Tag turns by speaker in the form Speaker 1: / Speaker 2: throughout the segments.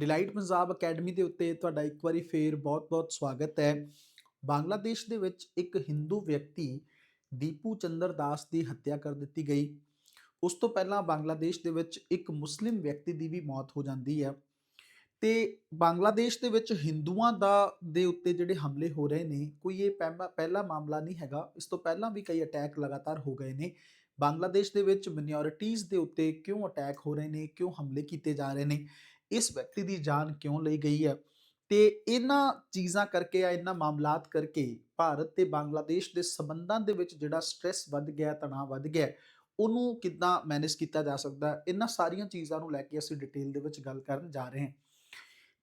Speaker 1: Delight Punjab academy ਦੇ ਉੱਤੇ ਤੁਹਾਡਾ ਇੱਕ ਵਾਰੀ ਫੇਰ ਬਹੁਤ-ਬਹੁਤ ਸਵਾਗਤ ਹੈ। ਬੰਗਲਾਦੇਸ਼ ਦੇ ਵਿੱਚ ਇੱਕ ਹਿੰਦੂ ਵਿਅਕਤੀ ਦੀਪੂ ਚੰਦਰ ਦਾਸ ਦੀ ਹੱਤਿਆ ਕਰ ਦਿੱਤੀ ਗਈ। ਉਸ ਤੋਂ ਪਹਿਲਾਂ ਬੰਗਲਾਦੇਸ਼ ਦੇ ਵਿੱਚ ਇੱਕ ਮੁਸਲਿਮ ਵਿਅਕਤੀ ਦੀ ਵੀ ਮੌਤ ਹੋ ਜਾਂਦੀ ਹੈ। ਤੇ ਬੰਗਲਾਦੇਸ਼ ਦੇ ਵਿੱਚ ਹਿੰਦੂਆਂ ਦਾ, ਦੇ ਉੱਤੇ ਜਿਹੜੇ ਹਮਲੇ ਹੋ ਰਹੇ ਨੇ, ਕੋਈ ਇਹ ਪਹਿਲਾ ਪਹਿਲਾ ਮਾਮਲਾ ਨਹੀਂ ਹੈਗਾ। ਇਸ ਤੋਂ ਪਹਿਲਾਂ ਵੀ ਕਈ ਅਟੈਕ ਲਗਾਤਾਰ ਹੋ ਗਏ ਨੇ। ਬੰਗਲਾਦੇਸ਼ ਦੇ ਵਿੱਚ ਮਿਨੋਰਿਟੀਜ਼ ਦੇ ਉੱਤੇ ਕਿਉਂ ਅਟੈਕ ਹੋ ਰਹੇ ਨੇ, ਕਿਉਂ ਹਮਲੇ ਕੀਤੇ ਜਾ ਰਹੇ ਨੇ? ਇਸ ਵਿਅਕਤੀ ਦੀ ਜਾਨ ਕਿਉਂ ਲਈ ਗਈ ਹੈ? ਤੇ ਇਹਨਾਂ ਚੀਜ਼ਾਂ ਕਰਕੇ ਆ ਇਹਨਾਂ ਮਾਮਲਾਤ ਕਰਕੇ ਭਾਰਤ ਤੇ ਬੰਗਲਾਦੇਸ਼ ਦੇ ਸਬੰਧਾਂ ਦੇ ਵਿੱਚ ਜਿਹੜਾ ਸਟ੍ਰੈਸ ਵੱਧ ਗਿਆ ਤਣਾਅ ਵੱਧ ਗਿਆ ਉਹਨੂੰ ਕਿੱਦਾਂ ਮੈਨੇਜ ਕੀਤਾ ਜਾ ਸਕਦਾ ਇਹਨਾਂ ਸਾਰੀਆਂ ਚੀਜ਼ਾਂ ਨੂੰ ਲੈ ਕੇ ਅਸੀਂ ਡਿਟੇਲ ਦੇ ਵਿੱਚ ਗੱਲ ਕਰਨ ਜਾ ਰਹੇ ਹਾਂ।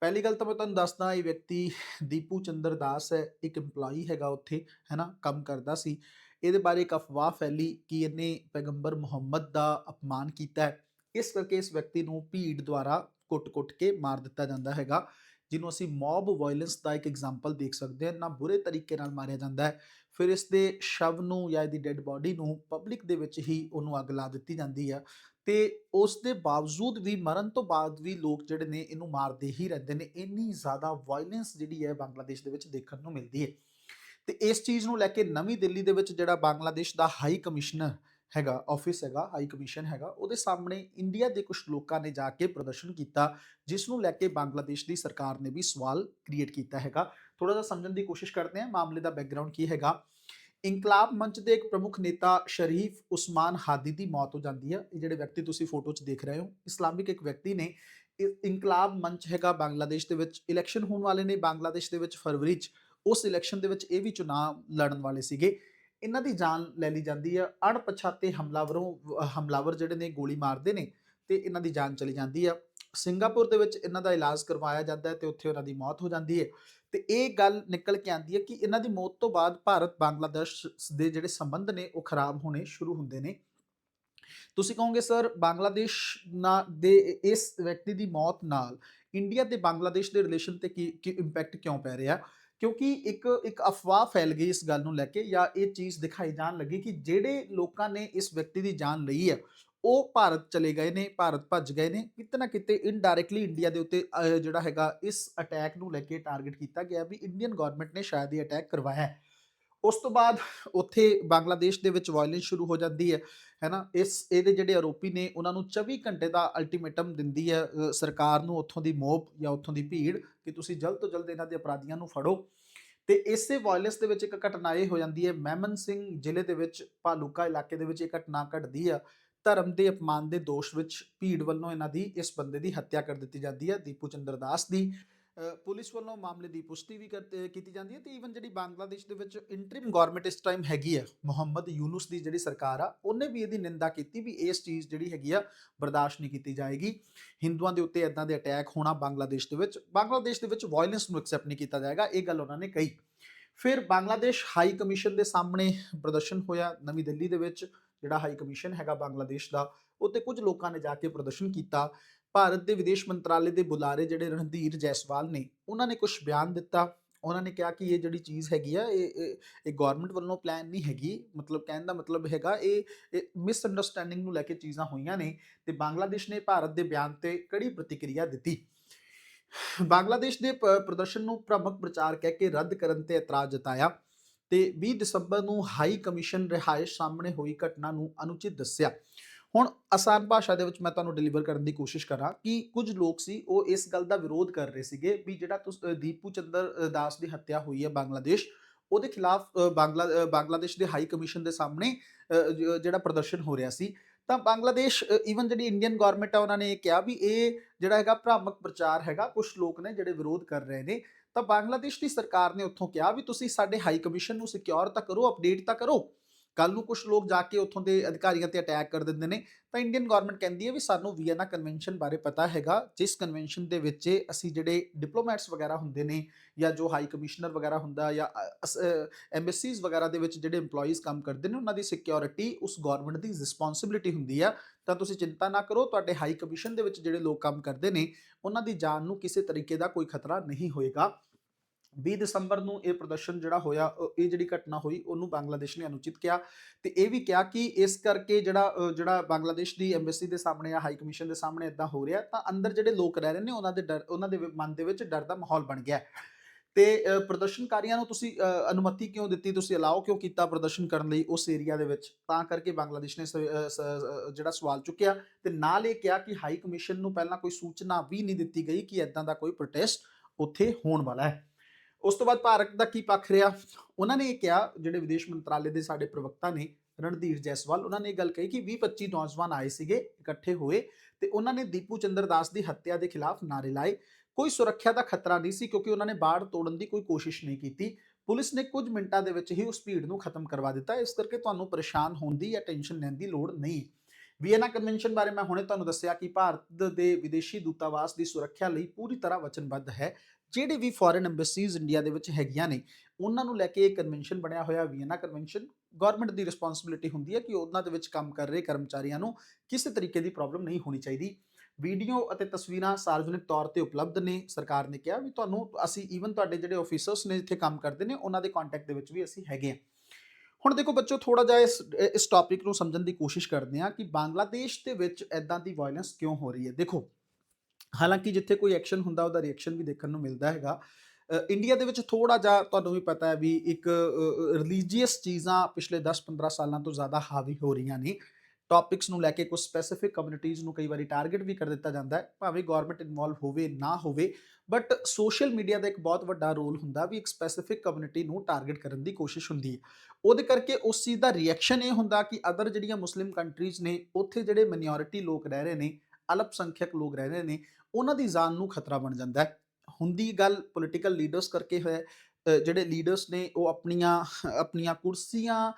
Speaker 1: ਪਹਿਲੀ ਗੱਲ ਤਾਂ ਮੈਂ ਤੁਹਾਨੂੰ ਦੱਸਦਾ, ਇਹ ਵਿਅਕਤੀ ਦੀਪੂ ਚੰਦਰ ਦਾਸ ਹੈ, ਇੱਕ EMPLOYEE ਹੈਗਾ ਉੱਥੇ, ਹੈਨਾ, ਕੰਮ ਕਰਦਾ ਸੀ। ਇਹਦੇ ਬਾਰੇ ਇੱਕ ਅਫਵਾਹ ਫੈਲੀ ਕਿ ਇਹਨੇ ਪੈਗੰਬਰ ਮੁਹੰਮਦ ਦਾ ਅਪਮਾਨ ਕੀਤਾ ਹੈ। ਇਸ ਕਰਕੇ ਇਸ ਵਿਅਕਤੀ ਨੂੰ ਭੀੜ ਦੁਆਰਾ ਕੁੱਟ-ਕੁੱਟ ਕੇ ਮਾਰ ਦਿੱਤਾ ਜਾਂਦਾ ਹੈਗਾ, ਜਿਹਨੂੰ ਅਸੀਂ ਮੌਬ ਵਾਇਲੈਂਸ ਦਾ ਇੱਕ ਐਗਜ਼ਾਮਪਲ ਦੇਖ ਸਕਦੇ ਹਾਂ। ਨਾ ਬੁਰੇ ਤਰੀਕੇ ਨਾਲ ਮਾਰਿਆ ਜਾਂਦਾ ਹੈ। ਫਿਰ ਇਸ ਦੇ ਸ਼ਵ ਨੂੰ ਜਾਂ ਇਹਦੀ ਡੈੱਡ ਬਾਡੀ ਨੂੰ ਪਬਲਿਕ ਦੇ ਵਿੱਚ ਹੀ ਉਹਨੂੰ ਅੱਗ ਲਾ ਦਿੱਤੀ ਜਾਂਦੀ ਆ ਤੇ ਉਸ ਦੇ ਬਾਵਜੂਦ ਵੀ, ਮਰਨ ਤੋਂ ਬਾਅਦ ਵੀ ਲੋਕ ਜਿਹੜੇ ਨੇ ਇਹਨੂੰ ਮਾਰਦੇ ਹੀ ਰਹਿੰਦੇ ਨੇ। ਇੰਨੀ ਜ਼ਿਆਦਾ ਵਾਇਲੈਂਸ ਜਿਹੜੀ ਹੈ ਬੰਗਲਾਦੇਸ਼ ਦੇ ਵਿੱਚ ਦੇਖਣ ਨੂੰ ਮਿਲਦੀ ਹੈ। ਤੇ ਇਸ ਚੀਜ਼ ਨੂੰ ਲੈ ਕੇ ਨਵੀਂ ਦਿੱਲੀ ਦੇ ਵਿੱਚ ਜਿਹੜਾ ਬੰਗਲਾਦੇਸ਼ ਦਾ ਹਾਈ ਕਮਿਸ਼ਨਰ ਹੈਗਾ ਆਫਿਸ ਹੈਗਾ ਹਾਈ ਕਮਿਸ਼ਨ ਹੈਗਾ, ਉਹਦੇ ਸਾਹਮਣੇ ਇੰਡੀਆ ਦੇ ਕੁਝ ਲੋਕਾਂ ਨੇ ਜਾ ਕੇ ਪ੍ਰਦਰਸ਼ਨ ਕੀਤਾ ਜਿਸ ਨੂੰ ਲੈ ਕੇ ਬੰਗਲਾਦੇਸ਼ ਦੀ ਸਰਕਾਰ ਨੇ ਵੀ ਸਵਾਲ ਕ੍ਰੀਏਟ ਕੀਤਾ ਹੈਗਾ। ਥੋੜਾ ਜਿਹਾ ਸਮਝਣ ਦੀ ਕੋਸ਼ਿਸ਼ ਕਰਦੇ ਹਾਂ, ਮਾਮਲੇ ਦਾ ਬੈਕਗ੍ਰਾਉਂਡ ਕੀ ਹੈਗਾ। ਇਨਕਲਾਬ ਮੰਚ ਦੇ ਇੱਕ ਪ੍ਰਮੁੱਖ ਨੇਤਾ ਸ਼ਰੀਫ ਉਸਮਾਨ ਹਾਦੀ ਦੀ ਮੌਤ ਹੋ ਜਾਂਦੀ ਹੈ। ਇਹ ਜਿਹੜੇ ਵਿਅਕਤੀ ਤੁਸੀਂ ਫੋਟੋ 'ਚ ਦੇਖ ਰਹੇ ਹੋ, ਇਸਲਾਮਿਕ ਇੱਕ ਵਿਅਕਤੀ ਨੇ ਇਹ ਇਨਕਲਾਬ ਮੰਚ ਹੈਗਾ ਬੰਗਲਾਦੇਸ਼ ਦੇ ਵਿੱਚ ਇਲੈਕਸ਼ਨ ਹੋਣ ਵਾਲੇ ਨੇ ਬੰਗਲਾਦੇਸ਼ ਦੇ ਵਿੱਚ ਫਰਵਰੀ 'ਚ, ਉਸ ਇਲੈਕਸ਼ਨ ਦੇ ਵਿੱਚ ਇਹ ਵੀ ਚੁਣਾਵ ਲੜਨ ਵਾਲੇ ਸੀਗੇ। ਇਹਨਾਂ ਦੀ ਜਾਨ ਲੈ ਲਈ ਜਾਂਦੀ ਹੈ ਅਣਪਛਾਤੇ ਹਮਲਾਵਰੋਂ ਹਮਲਾਵਰ ਜਿਹੜੇ ਨੇ ਗੋਲੀ ਮਾਰਦੇ ਨੇ ਤੇ ਇਹਨਾਂ ਦੀ ਜਾਨ ਚਲੀ ਜਾਂਦੀ ਆ। ਸਿੰਗਾਪੁਰ ਦੇ ਵਿੱਚ ਇਹਨਾਂ ਦਾ ਇਲਾਜ ਕਰਵਾਇਆ ਜਾਂਦਾ ਹੈ ਤੇ ਉੱਥੇ ਉਹਨਾਂ ਦੀ ਮੌਤ ਹੋ ਜਾਂਦੀ ਹੈ ਤੇ ਇਹ ਗੱਲ ਨਿਕਲ ਕੇ ਆਂਦੀ ਹੈ ਕਿ ਇਹਨਾਂ ਦੀ ਮੌਤ ਤੋਂ ਬਾਅਦ ਭਾਰਤ ਬੰਗਲਾਦੇਸ਼ ਦੇ ਜਿਹੜੇ ਸੰਬੰਧ ਨੇ ਉਹ ਖਰਾਬ ਹੋਣੇ ਸ਼ੁਰੂ ਹੁੰਦੇ ਨੇ। ਤੁਸੀਂ ਕਹੋਗੇ, ਸਰ, ਬੰਗਲਾਦੇਸ਼ ਨਾ ਦੇ ਇਸ ਵਿਅਕਤੀ ਦੀ ਮੌਤ ਨਾਲ ਇੰਡੀਆ ਤੇ ਬੰਗਲਾਦੇਸ਼ ਦੇ ਰਿਲੇਸ਼ਨ ਤੇ ਕੀ ਕੀ ਇੰਪੈਕਟ ਕਿਉਂ ਪੈ ਰਿਹਾ? ਕਿਉਂਕਿ ਇੱਕ ਇੱਕ ਅਫਵਾਹ ਫੈਲ ਗਈ ਇਸ ਗੱਲ ਨੂੰ ਲੈ ਕੇ ਜਾਂ ਇਹ ਚੀਜ਼ ਦਿਖਾਈ ਜਾਣ ਲੱਗੀ ਕਿ ਜਿਹੜੇ ਲੋਕਾਂ ਨੇ ਇਸ ਵਿਅਕਤੀ ਦੀ ਜਾਨ ਲਈ ਹੈ, ਉਹ ਭਾਰਤ ਚਲੇ ਗਏ ਨੇ, ਭਾਰਤ ਭੱਜ ਗਏ ਨੇ, ਕਿਤੇ ਨਾ ਕਿਤੇ ਇਨਡਾਇਰੈਕਟਲੀ ਇੰਡੀਆ ਦੇ ਉੱਤੇ ਜਿਹੜਾ ਹੈਗਾ ਇਸ ਅਟੈਕ ਨੂੰ ਲੈ ਕੇ ਟਾਰਗੇਟ ਕੀਤਾ ਗਿਆ ਵੀ ਇੰਡੀਅਨ ਗਵਰਨਮੈਂਟ ਨੇ ਸ਼ਾਇਦ ਇਹ ਅਟੈਕ ਕਰਵਾਇਆ ਹੈ। ਉਸ ਤੋਂ ਬਾਅਦ ਉੱਥੇ ਬੰਗਲਾਦੇਸ਼ ਦੇ ਵਿੱਚ ਵਾਇਲੈਂਸ ਸ਼ੁਰੂ ਹੋ ਜਾਂਦੀ ਹੈ ਹੈਨਾ ਇਸ, ਇਹਦੇ ਜਿਹੜੇ ਆਰੋਪੀ ਨੇ, ਉਹਨਾਂ ਨੂੰ 24 ਘੰਟੇ ਦਾ ਅਲਟੀਮੇਟਮ ਦਿੰਦੀ ਹੈ ਸਰਕਾਰ ਨੂੰ ਉੱਥੋਂ ਦੀ ਮੋਪ ਜਾਂ ਉੱਥੋਂ ਦੀ ਭੀੜ ਕਿ ਤੁਸੀਂ ਜਲਦ ਤੋਂ ਜਲਦ ਇਹਨਾਂ ਦੇ ਅਪਰਾਧੀਆਂ ਨੂੰ ਫੜੋ। ਤੇ ਇਸੇ ਵਾਇਲੈਂਸ ਦੇ ਵਿੱਚ ਇੱਕ ਘਟਨਾ ਇਹ ਹੋ ਜਾਂਦੀ ਹੈ ਮਹਿਮਨ ਸਿੰਘ ਜ਼ਿਲ੍ਹੇ ਦੇ ਵਿੱਚ, ਭਾਲੂਕਾ ਇਲਾਕੇ ਦੇ ਵਿੱਚ ਇਹ ਘਟਨਾ ਘਟਦੀ ਆ। ਧਰਮ ਦੇ ਅਪਮਾਨ ਦੇ ਦੋਸ਼ ਵਿੱਚ ਭੀੜ ਵੱਲੋਂ ਇਹਨਾਂ ਦੀ, ਇਸ ਬੰਦੇ ਦੀ ਹੱਤਿਆ ਕਰ ਦਿੱਤੀ ਜਾਂਦੀ ਹੈ, ਦੀਪੂ ਚੰਦਰ ਦਾਸ ਦੀ। ਪੁਲਿਸ ਵੱਲੋਂ ਮਾਮਲੇ ਦੀ ਪੁਸ਼ਟੀ ਵੀ ਕਰਤੇ- ਕੀਤੀ ਜਾਂਦੀ ਹੈ ਤੇ ਈਵਨ ਜਿਹੜੀ ਬੰਗਲਾਦੇਸ਼ ਦੇ ਵਿੱਚ ਇੰਟਰਿਮ ਗਵਰਨਮੈਂਟ ਇਸ ਟਾਈਮ ਹੈਗੀ ਹੈ ਮੁਹੰਮਦ ਯੂਨਸ ਦੀ ਜਿਹੜੀ ਸਰਕਾਰ ਆ, ਉਹਨੇ ਵੀ ਇਹਦੀ ਨਿੰਦਾ ਕੀਤੀ ਵੀ ਇਸ ਚੀਜ਼ ਜਿਹੜੀ ਹੈਗੀ ਆ ਬਰਦਾਸ਼ਤ ਨਹੀਂ ਕੀਤੀ ਜਾਏਗੀ। ਹਿੰਦੂਆਂ ਦੇ ਉੱਤੇ ਇਦਾਂ ਦੇ ਅਟੈਕ ਹੋਣਾ ਬੰਗਲਾਦੇਸ਼ ਦੇ ਵਿੱਚ, ਬੰਗਲਾਦੇਸ਼ ਦੇ ਵਿੱਚ ਵਾਇਲੈਂਸ ਨੂੰ ਐਕਸੈਪਟ ਨਹੀਂ ਕੀਤਾ ਜਾਏਗਾ, ਇਹ ਗੱਲ ਉਹਨਾਂ ਨੇ ਕਹੀ। ਫਿਰ ਬੰਗਲਾਦੇਸ਼ ਹਾਈ ਕਮਿਸ਼ਨ ਦੇ ਸਾਹਮਣੇ ਪ੍ਰਦਰਸ਼ਨ ਹੋਇਆ ਨਵੀਂ ਦਿੱਲੀ ਦੇ ਵਿੱਚ, ਜਿਹੜਾ ਹਾਈ ਕਮਿਸ਼ਨ ਹੈਗਾ ਬੰਗਲਾਦੇਸ਼ ਦਾ ਉੱਤੇ ਕੁਝ ਲੋਕਾਂ ਨੇ ਜਾ ਕੇ ਪ੍ਰਦਰਸ਼ਨ ਕੀਤਾ। ਭਾਰਤ ਦੇ ਵਿਦੇਸ਼ ਮੰਤਰਾਲੇ ਦੇ ਬੁਲਾਰੇ ਜਿਹੜੇ ਰਣਧੀਰ ਜੈਸਵਾਲ ਨੇ, ਉਹਨਾਂ ਨੇ ਕੁਝ ਬਿਆਨ ਦਿੱਤਾ। ਉਹਨਾਂ ਨੇ ਕਿਹਾ ਕਿ ਇਹ ਜਿਹੜੀ ਚੀਜ਼ ਹੈਗੀ ਆ, ਇਹ, ਇਹ- ਇਹ ਗਵਰਨਮੈਂਟ ਵੱਲੋਂ ਪਲਾਨ ਨਹੀਂ ਹੈਗੀ। ਮਤਲਬ ਕਹਿਣ ਦਾ ਮਤਲਬ ਹੈਗਾ, ਇਹ ਮਿਸ ਅੰਡਰਸਟੈਂਡਿੰਗ ਨੂੰ ਲੈ ਕੇ ਚੀਜ਼ਾਂ ਹੋਈਆਂ ਨੇ ਤੇ ਬੰਗਲਾਦੇਸ਼ ਨੇ ਭਾਰਤ ਦੇ ਬਿਆਨ ਤੇ ਕੜੀ ਪ੍ਰਤੀਕਿਰਿਆ ਦਿੱਤੀ। ਬੰਗਲਾਦੇਸ਼ ਦੇ ਪ- ਪ੍ਰਦਰਸ਼ਨ ਨੂੰ ਭ੍ਰਾਮਕ ਪ੍ਰਚਾਰ ਕਹਿ ਕੇ ਰੱਦ ਕਰਨ ਤੇ ਇਤਰਾਜ਼ ਜਤਾਇਆ ਤੇ 20 ਦਸੰਬਰ ਨੂੰ ਹਾਈ ਕਮਿਸ਼ਨ ਰਿਹਾਇਸ਼ ਸਾਹਮਣੇ ਹੋਈ ਘਟਨਾ ਨੂੰ ਅਨੁਚਿਤ ਦੱਸਿਆ। ਹੁਣ ਆਸਾਨ ਭਾਸ਼ਾ ਦੇ ਵਿੱਚ ਮੈਂ ਤੁਹਾਨੂੰ ਡਿਲੀਵਰ ਕਰਨ ਦੀ ਕੋਸ਼ਿਸ਼ ਕਰਾਂ ਕਿ ਕੁਝ ਲੋਕ ਸੀ ਉਹ ਇਸ ਗੱਲ ਦਾ ਵਿਰੋਧ ਕਰ ਰਹੇ ਸੀਗੇ ਵੀ ਜਿਹੜਾ ਤੁਸ ਦੀਪੂ ਚੰਦਰ ਦਾਸ ਦੀ ਹੱਤਿਆ ਹੋਈ ਹੈ ਬੰਗਲਾਦੇਸ਼ ਉਹਦੇ ਖਿਲਾਫ ਅ, ਬਾਂਗਲਾ ਬੰਗਲਾਦੇਸ਼ ਦੇ ਹਾਈ ਕਮਿਸ਼ਨ ਦੇ ਸਾਹਮਣੇ ਜਿਹੜਾ ਪ੍ਰਦਰਸ਼ਨ ਹੋ ਰਿਹਾ ਸੀ। ਤਾਂ ਬੰਗਲਾਦੇਸ਼ ਈਵਨ ਜਿਹੜੀ ਇੰਡੀਅਨ ਗਵਰਨਮੈਂਟ ਆ ਉਹਨਾਂ ਨੇ ਇਹ ਕਿਹਾ ਵੀ ਇਹ ਜਿਹੜਾ ਹੈਗਾ ਭ੍ਰਾਮਕ ਪ੍ਰਚਾਰ ਹੈਗਾ ਕੁਝ ਲੋਕ ਨੇ ਜਿਹੜੇ ਵਿਰੋਧ ਕਰ ਰਹੇ ਨੇ। ਤਾਂ ਬੰਗਲਾਦੇਸ਼ ਦੀ ਸਰਕਾਰ ਨੇ ਉੱਥੋਂ ਕਿਹਾ ਵੀ ਤੁਸੀਂ ਸਾਡੇ ਹਾਈ ਕਮਿਸ਼ਨ ਨੂੰ ਸਿਕਿਉਰ ਤਾਂ ਕਰੋ ਅਪਡੇਟ ਤਾਂ ਕਰੋ। ਕੱਲ ਨੂੰ ਕੁਝ ਲੋਕ ਜਾ ਕੇ ਉੱਥੋਂ ਦੇ ਅਧਿਕਾਰੀਆਂ ਤੇ ਅਟੈਕ ਕਰ ਦਿੰਦੇ ਨੇ, ਤਾਂ ਇੰਡੀਅਨ ਗਵਰਨਮੈਂਟ ਕਹਿੰਦੀ ਹੈ ਵੀ ਸਾਨੂੰ ਵੀਐਨਾ ਕਨਵੈਨਸ਼ਨ ਬਾਰੇ ਪਤਾ ਹੈਗਾ, ਜਿਸ ਕਨਵੈਨਸ਼ਨ ਦੇ ਵਿੱਚ ਅਸੀਂ ਜਿਹੜੇ ਡਿਪਲੋਮੈਟਸ ਵਗੈਰਾ ਹੁੰਦੇ ਨੇ ਜਾਂ ਜੋ ਹਾਈ ਕਮਿਸ਼ਨਰ ਵਗੈਰਾ ਹੁੰਦਾ ਜਾਂ ਐਮਬੈਸੀਜ਼ ਵਗੈਰਾ ਦੇ ਵਿੱਚ ਜਿਹੜੇ EMPLOYEES ਕੰਮ ਕਰਦੇ ਨੇ, ਉਹਨਾਂ ਦੀ ਸਿਕਿਉਰਿਟੀ ਉਸ ਗਵਰਨਮੈਂਟ ਦੀ ਰਿਸਪੌਂਸਿਬਿਲਿਟੀ ਹੁੰਦੀ ਆ। ਤਾਂ ਤੁਸੀਂ ਚਿੰਤਾ ਨਾ ਕਰੋ, ਤੁਹਾਡੇ ਹਾਈ ਕਮਿਸ਼ਨ ਦੇ ਵਿੱਚ ਜਿਹੜੇ ਲੋਕ ਕੰਮ ਕਰਦੇ ਨੇ, ਉਹਨਾਂ ਦੀ ਜਾਨ ਨੂੰ ਕਿਸੇ ਤਰੀਕੇ ਦਾ ਕੋਈ ਖਤਰਾ ਨਹੀਂ ਹੋਏਗਾ। 20 ਦਸੰਬਰ ਨੂੰ ਇਹ ਪ੍ਰਦਰਸ਼ਨ ਜਿਹੜਾ ਹੋਇਆ ਇਹ ਜਿਹੜੀ ਘਟਨਾ ਹੋਈ, ਉਹਨੂੰ ਬੰਗਲਾਦੇਸ਼ ਨੇ ਅਨੁਚਿਤ ਕਿਹਾ ਤੇ ਇਹ ਵੀ ਕਿਹਾ ਕਿ ਇਸ ਕਰਕੇ ਜਿਹੜਾ ਜਿਹੜਾ ਬੰਗਲਾਦੇਸ਼ ਦੀ ਐਮਬੈਸੀ ਦੇ ਸਾਹਮਣੇ ਆ ਹਾਈ ਕਮਿਸ਼ਨ ਦੇ ਸਾਹਮਣੇ ਇਦਾਂ ਹੋ ਰਿਹਾ, ਤਾਂ ਅੰਦਰ ਜਿਹੜੇ ਲੋਕ ਰਹਿ ਰਹੇ ਨੇ, ਉਹਨਾਂ ਦੇ ਡਰ, ਉਹਨਾਂ ਦੇ ਮਨ ਦੇ ਵਿੱਚ ਡਰ ਦਾ ਮਾਹੌਲ ਬਣ ਗਿਆ। ਹੈ। ਤੇ ਪ੍ਰਦਰਸ਼ਨਕਾਰੀਆਂ ਨੂੰ ਤੁਸੀਂ ਅਨੁਮਤੀ ਕਿਉਂ ਦਿੱਤੀ? ਤੁਸੀਂ ਅਲਾਓ ਕਿਉਂ ਕੀਤਾ ਪ੍ਰਦਰਸ਼ਨ ਕਰਨ ਲਈ ਉਸ ਏਰੀਆ ਦੇ ਵਿੱਚ? ਤਾਂ ਕਰਕੇ ਬੰਗਲਾਦੇਸ਼ ਨੇ ਸ- ਜਿਹੜਾ ਸਵਾਲ ਚੁੱਕਿਆ ਤੇ ਨਾਲ ਇਹ ਕਿਹਾ ਕਿ ਹਾਈ ਕਮਿਸ਼ਨ ਨੂੰ ਪਹਿਲਾਂ ਕੋਈ ਸੂਚਨਾ ਵੀ ਨਹੀਂ ਦਿੱਤੀ ਗਈ ਕਿ ਇਦਾਂ ਦਾ ਕੋਈ ਪ੍ਰੋਟੈਸਟ ਉੱਥੇ ਹੋਣ ਵਾਲਾ ਹੈ। ਉਸ ਤੋਂ ਬਾਅਦ ਭਾਰਤ ਦਾ ਕੀ ਪੱਖ ਰਿਹਾ? ਉਹਨਾਂ ਨੇ ਇਹ ਕਿਹਾ, ਜਿਹੜੇ ਵਿਦੇਸ਼ ਮੰਤਰਾਲੇ ਦੇ ਸਾਡੇ ਪ੍ਰਵਕਤਾ ਨੇ, ਰਣਧੀਰ ਜੈਸਵਾਲ, ਉਹਨਾਂ ਨੇ ਇਹ ਗੱਲ ਕਹੀ ਕਿ 20-25 ਨੌਜਵਾਨ ਆਏ ਸੀਗੇ, ਇਕੱਠੇ ਹੋਏ ਤੇ ਉਹਨਾਂ ਨੇ ਦੀਪੂ ਚੰਦਰ ਦਾਸ ਦੀ ਹੱਤਿਆ ਦੇ ਖਿਲਾਫ ਨਾਰੇ ਲਾਏ। ਕੋਈ ਸੁਰੱਖਿਆ ਦਾ ਖਤਰਾ ਨਹੀਂ ਸੀ ਕਿਉਂਕਿ ਉਹਨਾਂ ਨੇ ਬਾੜ ਤੋੜਨ ਦੀ ਕੋਈ ਕੋਸ਼ਿਸ਼ ਨਹੀਂ ਕੀਤੀ। ਪੁਲਿਸ ਨੇ ਕੁਝ ਮਿੰਟਾਂ ਦੇ ਵਿੱਚ ਹੀ ਉਸ ਭੀੜ ਨੂੰ ਖਤਮ ਕਰਵਾ ਦਿੱਤਾ। ਇਸ ਕਰਕੇ ਤੁਹਾਨੂੰ ਪਰੇਸ਼ਾਨ ਹੋਣ ਦੀ ਜਾਂ ਟੈਨਸ਼ਨ ਲੈਣ ਦੀ ਲੋੜ ਨਹੀਂ। ਵੀਐਨਾ ਕਨਵੈਨਸ਼ਨ ਬਾਰੇ ਮੈਂ ਹੁਣੇ ਤੁਹਾਨੂੰ ਦੱਸਿਆ ਕਿ ਭਾਰਤ ਦੇ ਵਿਦੇਸ਼ੀ ਦੂਤਾਵਾਸ ਦੀ ਸੁਰੱਖਿਆ ਲਈ ਪੂਰੀ ਤਰ੍ਹਾਂ ਵਚਨਬੱਧ ਹੈ। ਜਿਹੜੇ ਵੀ ਫੋਰਨ ਐਮਬੈਸੀਜ਼ ਇੰਡੀਆ ਦੇ ਵਿੱਚ ਹੈਗੀਆਂ ਨੇ, ਉਹਨਾਂ ਨੂੰ ਲੈ ਕੇ ਇਹ ਕਨਵੈਨਸ਼ਨ ਬਣਿਆ ਹੋਇਆ ਵੀਐਨਾ ਕਨਵੈਨਸ਼ਨ ਗਵਰਨਮੈਂਟ ਦੀ ਰਿਸਪੌਂਸਿਬਿਲਿਟੀ ਹੁੰਦੀ ਹੈ ਕਿ ਉਹਨਾਂ ਦੇ ਵਿੱਚ ਕੰਮ ਕਰ ਰਹੇ ਕਰਮਚਾਰੀਆਂ ਨੂੰ ਕਿਸੇ ਤਰੀਕੇ ਦੀ ਪ੍ਰੋਬਲਮ ਨਹੀਂ ਹੋਣੀ ਚਾਹੀਦੀ। ਵੀਡੀਓ ਅਤੇ ਤਸਵੀਰਾਂ ਸਾਰਵਜਨਿਕ ਤੌਰ ਤੇ ਉਪਲਬਧ ਨੇ, ਸਰਕਾਰ ਨੇ ਕਿਹਾ ਵੀ ਤੁਹਾਨੂੰ, ਅਸੀਂ ਈਵਨ ਤੁਹਾਡੇ ਜਿਹੜੇ ਆਫੀਸਰਸ ਨੇ ਜਿੱਥੇ ਕੰਮ ਕਰਦੇ ਨੇ, ਉਹਨਾਂ ਦੇ ਕੰਟੈਕਟ ਦੇ ਵਿੱਚ ਵੀ ਅਸੀਂ ਹੈਗੇ ਹਾਂ। ਹੁਣ ਦੇਖੋ ਬੱਚੋ ਥੋੜਾ ਜਿਹਾ ਇਸ ਇਸ ਟੌਪਿਕ ਨੂੰ ਸਮਝਣ ਦੀ ਕੋਸ਼ਿਸ਼ ਕਰਦੇ ਹਾਂ ਕਿ ਬੰਗਲਾਦੇਸ਼ ਦੇ ਵਿੱਚ ਐਦਾਂ ਦੀ ਵਾਇਲੈਂਸ ਕਿਉਂ ਹੋ ਰਹੀ ਹੈ। ਦੇਖੋ ਹਾਲਾਂਕਿ ਜਿੱਥੇ ਕੋਈ ਐਕਸ਼ਨ ਹੁੰਦਾ, ਉਹਦਾ ਰਿਐਕਸ਼ਨ ਵੀ ਦੇਖਣ ਨੂੰ ਮਿਲਦਾ ਹੈਗਾ। ਇੰਡੀਆ ਦੇ ਵਿੱਚ ਥੋੜਾ ਜਿਹਾ ਤੁਹਾਨੂੰ ਵੀ ਪਤਾ ਹੈ ਵੀ ਇੱਕ ਰਿਲੀਜੀਅਸ ਚੀਜ਼ਾਂ ਪਿਛਲੇ 10-15 ਸਾਲਾਂ ਤੋਂ ਜ਼ਿਆਦਾ ਹਾਵੀ ਹੋ ਰਹੀਆਂ ਨੇ। ਟੌਪਿਕਸ ਨੂੰ ਲੈ ਕੇ ਕੁਝ ਸਪੈਸੀਫਿਕ ਕਮਿਊਨਿਟੀਜ਼ ਨੂੰ ਕਈ ਵਾਰੀ ਟਾਰਗੇਟ ਵੀ ਕਰ ਦਿੱਤਾ ਜਾਂਦਾ ਹੈ, ਭਾਵੇਂ ਗਵਰਨਮੈਂਟ ਇਨਵੋਲਵ ਹੋਵੇ, ਨਾ ਹੋਵੇ। ਬਟ ਸੋਸ਼ਲ ਮੀਡੀਆ ਦਾ ਇੱਕ ਬਹੁਤ ਵੱਡਾ ਰੋਲ ਹੁੰਦਾ ਵੀ ਇੱਕ ਸਪੈਸੀਫਿਕ ਕਮਿਊਨਿਟੀ ਨੂੰ ਟਾਰਗੇਟ ਕਰਨ ਦੀ ਕੋਸ਼ਿਸ਼ ਹੁੰਦੀ ਹੈ। ਉਹਦੇ ਕਰਕੇ ਉਸ ਚੀਜ਼ ਦਾ ਰਿਐਕਸ਼ਨ ਇਹ ਹੁੰਦਾ ਕਿ ਅਦਰ ਜਿਹੜੀਆਂ ਮੁਸਲਿਮ ਕੰਟਰੀਜ਼ ਨੇ, ਉੱਥੇ ਜਿਹੜੇ ਮਿਨੋਰਿਟੀ ਲੋਕ ਰਹਿ ਰਹੇ ਨੇ ਅਲਪ ਸੰਖਿਅਕ ਲੋਕ ਰਹਿ ਰਹੇ ਨੇ, ਉਹਨਾਂ ਦੀ ਜਾਨ ਨੂੰ ਖਤਰਾ ਬਣ ਜਾਂਦਾ ਹੈ। ਹੁੰਦੀ ਗੱਲ ਪੋਲੀਟੀਕਲ ਲੀਡਰਸ ਕਰਕੇ ਹੋਇਆ ਜਿਹੜੇ ਲੀਡਰਸ ਨੇ ਉਹ ਆਪਣੀਆਂ ਆਪਣੀਆਂ ਕੁਰਸੀਆਂ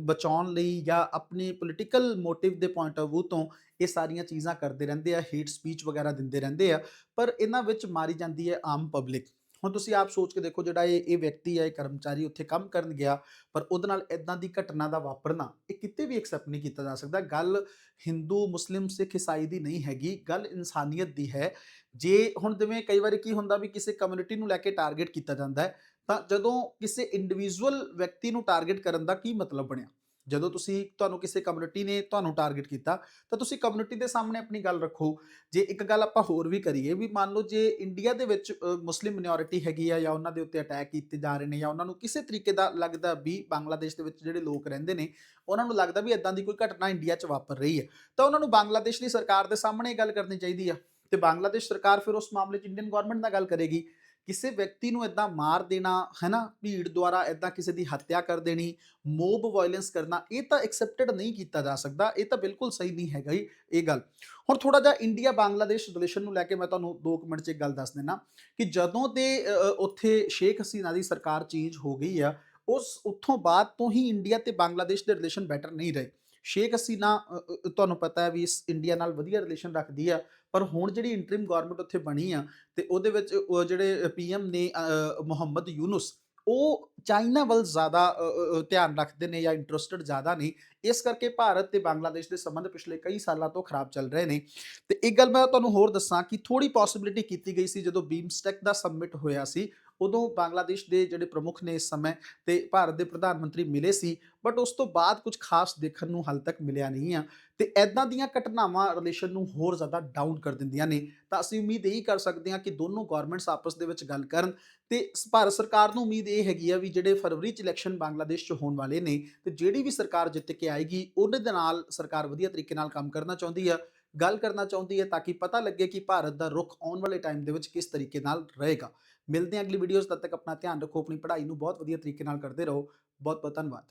Speaker 1: ਬਚਾਉਣ ਲਈ ਜਾਂ ਆਪਣੇ ਪੋਲੀਟੀਕਲ ਮੋਟਿਵ ਦੇ ਪੁਆਇੰਟ ਆਫ View ਤੋਂ ਇਹ ਸਾਰੀਆਂ ਚੀਜ਼ਾਂ ਕਰਦੇ ਰਹਿੰਦੇ ਆ ਹੇਟ ਸਪੀਚ ਵਗੈਰਾ ਦਿੰਦੇ ਰਹਿੰਦੇ ਆ, ਪਰ ਇਹਨਾਂ ਵਿੱਚ ਮਾਰੀ ਜਾਂਦੀ ਹੈ ਆਮ ਪਬਲਿਕ ਹੁਣ ਤੁਸੀਂ ਆਪ ਸੋਚ ਕੇ ਦੇਖੋ ਜਿਹੜਾ ਇਹ ਇਹ ਵਿਅਕਤੀ ਹੈ, ਇਹ ਕਰਮਚਾਰੀ ਉੱਥੇ ਕੰਮ ਕਰਨ ਗਿਆ, ਪਰ ਉਹਦੇ ਨਾਲ ਇਦਾਂ ਦੀ ਘਟਨਾ ਦਾ ਵਾਪਰਨਾ, ਇਹ ਕਿਤੇ ਵੀ ਐਕਸੈਪਟ ਨਹੀਂ ਕੀਤਾ ਜਾ ਸਕਦਾ। ਗੱਲ ਹਿੰਦੂ, ਮੁਸਲਿਮ, ਸਿੱਖ, ਈਸਾਈ ਦੀ ਨਹੀਂ ਹੈਗੀ, ਗੱਲ ਇਨਸਾਨੀਅਤ ਦੀ ਹੈ। ਜੇ ਹੁਣ ਜਿਵੇਂ ਕਈ ਵਾਰੀ ਕੀ ਹੁੰਦਾ ਵੀ ਕਿਸੇ ਕਮਿਊਨਿਟੀ ਨੂੰ ਲੈ ਕੇ ਟਾਰਗੇਟ ਕੀਤਾ ਜਾਂਦਾ ਹੈ, ਤਾਂ ਜਦੋਂ ਕਿਸੇ ਇੰਡੀਵਿਜੂਅਲ ਵਿਅਕਤੀ ਨੂੰ ਟਾਰਗੇਟ ਕਰਨ ਦਾ ਕੀ ਮਤਲਬ ਬਣਿਆ? ਜਦੋਂ ਤੁਸੀਂ ਤੁਹਾਨੂੰ ਕਿਸੇ ਕਮਿਊਨਿਟੀ ਨੇ ਤੁਹਾਨੂੰ ਟਾਰਗੇਟ ਕੀਤਾ, ਤਾਂ ਤੁਸੀਂ ਕਮਿਊਨਿਟੀ ਦੇ ਸਾਹਮਣੇ ਆਪਣੀ ਗੱਲ ਰੱਖੋ। ਜੇ ਇੱਕ ਗੱਲ ਆਪਾਂ ਹੋਰ ਵੀ ਕਰੀਏ ਵੀ ਮੰਨ ਲਓ ਜੇ ਇੰਡੀਆ ਦੇ ਵਿੱਚ ਮੁਸਲਿਮ ਮਿਨੋਰਿਟੀ ਹੈਗੀ ਆ ਜਾਂ ਉਹਨਾਂ ਦੇ ਉੱਤੇ ਅਟੈਕ ਕੀਤੇ ਜਾ ਰਹੇ ਨੇ ਜਾਂ ਉਹਨਾਂ ਨੂੰ ਕਿਸੇ ਤਰੀਕੇ ਦਾ ਲੱਗਦਾ ਵੀ ਬੰਗਲਾਦੇਸ਼ ਦੇ ਵਿੱਚ ਜਿਹੜੇ ਲੋਕ ਰਹਿੰਦੇ ਨੇ, ਉਹਨਾਂ ਨੂੰ ਲੱਗਦਾ ਵੀ ਇਦਾਂ ਦੀ ਕੋਈ ਘਟਨਾ ਇੰਡੀਆ 'ਚ ਵਾਪਰ ਰਹੀ ਹੈ। ਤਾਂ ਉਹਨਾਂ ਨੂੰ ਬੰਗਲਾਦੇਸ਼ ਦੀ ਸਰਕਾਰ ਦੇ ਸਾਹਮਣੇ ਗੱਲ ਕਰਨੀ ਚਾਹੀਦੀ ਆ। ਤੇ ਬੰਗਲਾਦੇਸ਼ ਸਰਕਾਰ ਫਿਰ ਉਸ ਮਾਮਲੇ 'ਚ ਇੰਡੀਅਨ ਗਵਰਨਮੈਂਟ ਨਾਲ ਗੱਲ ਕਰੇਗੀ। ਕਿਸੇ ਵਿਅਕਤੀ ਨੂੰ ਇਦਾਂ ਮਾਰ ਦੇਣਾ ਹੈ ਨਾ ਭੀੜ ਦੁਆਰਾ ਇਦਾਂ ਕਿਸੇ ਦੀ ਹੱਤਿਆ ਕਰ ਦੇਣੀ, ਮੋਬ ਵਾਇਲੈਂਸ ਕਰਨਾ, ਇਹ ਤਾਂ ਐਕਸੈਪਟਡ ਨਹੀਂ ਕੀਤਾ ਜਾ ਸਕਦਾ, ਇਹ ਤਾਂ ਬਿਲਕੁਲ ਸਹੀ ਨਹੀਂ ਹੈਗਾ ਹੀ ਇਹ ਗੱਲ। ਹੁਣ ਥੋੜਾ ਜਿਹਾ ਇੰਡੀਆ ਬੰਗਲਾਦੇਸ਼ ਰਿਲੇਸ਼ਨ ਨੂੰ ਲੈ ਕੇ ਮੈਂ ਤੁਹਾਨੂੰ 2 ਮਿੰਟ 'ਚ ਇੱਕ ਗੱਲ ਦੱਸ ਦਿੰਨਾ ਕਿ ਜਦੋਂ ਦੇ ਉੱਥੇ ਸ਼ੇਖ ਹਸੀਨਾ ਦੀ ਸਰਕਾਰ ਚੇਂਜ ਹੋ ਗਈ ਆ, ਉਸ, ਉੱਥੋਂ ਬਾਅਦ ਤੋਂ ਹੀ ਇੰਡੀਆ ਤੇ ਬੰਗਲਾਦੇਸ਼ ਦੇ ਰਿਲੇਸ਼ਨ ਬੈਟਰ ਨਹੀਂ ਰਹੇ। ਸ਼ੇਖ ਹਸੀਨਾ ਤੁਹਾਨੂੰ ਪਤਾ ਹੈ ਵੀ ਇਸ ਇੰਡੀਆ ਨਾਲ ਵਧੀਆ ਰਿਲੇਸ਼ਨ ਰੱਖਦੀ ਆ ਪਰ ਹੁਣ ਜਿਹੜੀ ਇੰਟਰਿਮ ਗਵਰਨਮੈਂਟ ਉੱਥੇ ਬਣੀ ਆ ਤੇ ਉਹਦੇ ਵਿੱਚ ਉਹ ਜਿਹੜੇ ਪੀਐਮ ਨੇ ਮੁਹੰਮਦ ਯੂਨਸ, ਉਹ ਚਾਈਨਾ ਵੱਲ ਜ਼ਿਆਦਾ ਧਿਆਨ ਰੱਖਦੇ ਨੇ ਜਾਂ ਇੰਟਰਸਟਡ ਜ਼ਿਆਦਾ ਨੇ। ਇਸ ਕਰਕੇ ਭਾਰਤ ਤੇ ਬੰਗਲਾਦੇਸ਼ ਦੇ ਸੰਬੰਧ ਪਿਛਲੇ ਕਈ ਸਾਲਾਂ ਤੋਂ ਖਰਾਬ ਚੱਲ ਰਹੇ ਨੇ। ਤੇ ਇੱਕ ਗੱਲ ਮੈਂ ਤੁਹਾਨੂੰ ਹੋਰ ਦੱਸਾਂ ਕਿ ਥੋੜੀ ਪੋਸਿਬਿਲਿਟੀ ਕੀਤੀ ਗਈ ਸੀ ਜਦੋਂ ਬੀਮਸਟੈਕ ਦਾ ਸਬਮਿਟ ਹੋਇਆ ਸੀ। ਉਦੋਂ ਬੰਗਲਾਦੇਸ਼ ਦੇ ਜਿਹੜੇ ਪ੍ਰਮੁੱਖ ਨੇ ਇਸ ਸਮੇਂ ਤੇ ਭਾਰਤ ਦੇ ਪ੍ਰਧਾਨ ਮੰਤਰੀ ਮਿਲੇ ਸੀ ਬਟ ਉਸ ਤੋਂ ਬਾਅਦ ਕੁਝ ਖਾਸ ਦੇਖਣ ਨੂੰ ਹਾਲ ਤੱਕ ਮਿਲਿਆ ਨਹੀਂ ਆ। ਤੇ ਐਦਾਂ ਦੀਆਂ ਘਟਨਾਵਾਂ ਰਿਲੇਸ਼ਨ ਨੂੰ ਹੋਰ ਜ਼ਿਆਦਾ ਡਾਊਨ ਕਰ ਦਿੰਦੀਆਂ ਨੇ। ਤਾਂ ਅਸੀਂ ਉਮੀਦ ਇਹੀ ਕਰ ਸਕਦੇ ਹਾਂ ਕਿ ਦੋਨੋਂ ਗਵਰਨਮੈਂਟਸ ਆਪਸ ਦੇ ਵਿੱਚ ਗੱਲ ਕਰਨ ਤੇ ਸ- ਭਾਰਤ ਸਰਕਾਰ ਨੂੰ ਉਮੀਦ ਇਹ ਹੈਗੀ ਆ ਵੀ ਜਿਹੜੇ ਫਰਵਰੀ ਚ ਇਲੈਕਸ਼ਨ ਬੰਗਲਾਦੇਸ਼ ਚ ਹੋਣ ਵਾਲੇ ਨੇ ਤੇ ਜਿਹੜੀ ਵੀ ਸਰਕਾਰ ਜਿੱਤ ਕੇ ਆਏਗੀ, ਉਹਦੇ ਦੇ ਨਾਲ ਸਰਕਾਰ ਵਧੀਆ ਤਰੀਕੇ ਨਾਲ ਕੰਮ ਕਰਨਾ ਚਾਹੁੰਦੀ ਆ, ਗੱਲ ਕਰਨਾ ਚਾਹੁੰਦੀ ਹੈ ਤਾਂ ਕਿ ਪਤਾ ਲੱਗੇ ਕਿ ਭਾਰਤ ਦਾ ਰੁਖ ਆਉਣ ਵਾਲੇ ਟਾਈਮ ਦੇ ਵਿੱਚ ਕਿਸ ਤਰੀਕੇ ਨਾਲ ਰਹੇਗਾ। ਮਿਲਦੇ ਹਾਂ ਅਗਲੀ ਵੀਡੀਓਜ਼ ਤਦ ਤੱਕ ਆਪਣਾ ਧਿਆਨ ਰੱਖੋ, ਆਪਣੀ ਪੜ੍ਹਾਈ ਨੂੰ ਬਹੁਤ ਵਧੀਆ ਤਰੀਕੇ ਨਾਲ ਕਰਦੇ ਰਹੋ। ਬਹੁਤ ਬਹੁਤ ਧੰਨਵਾਦ।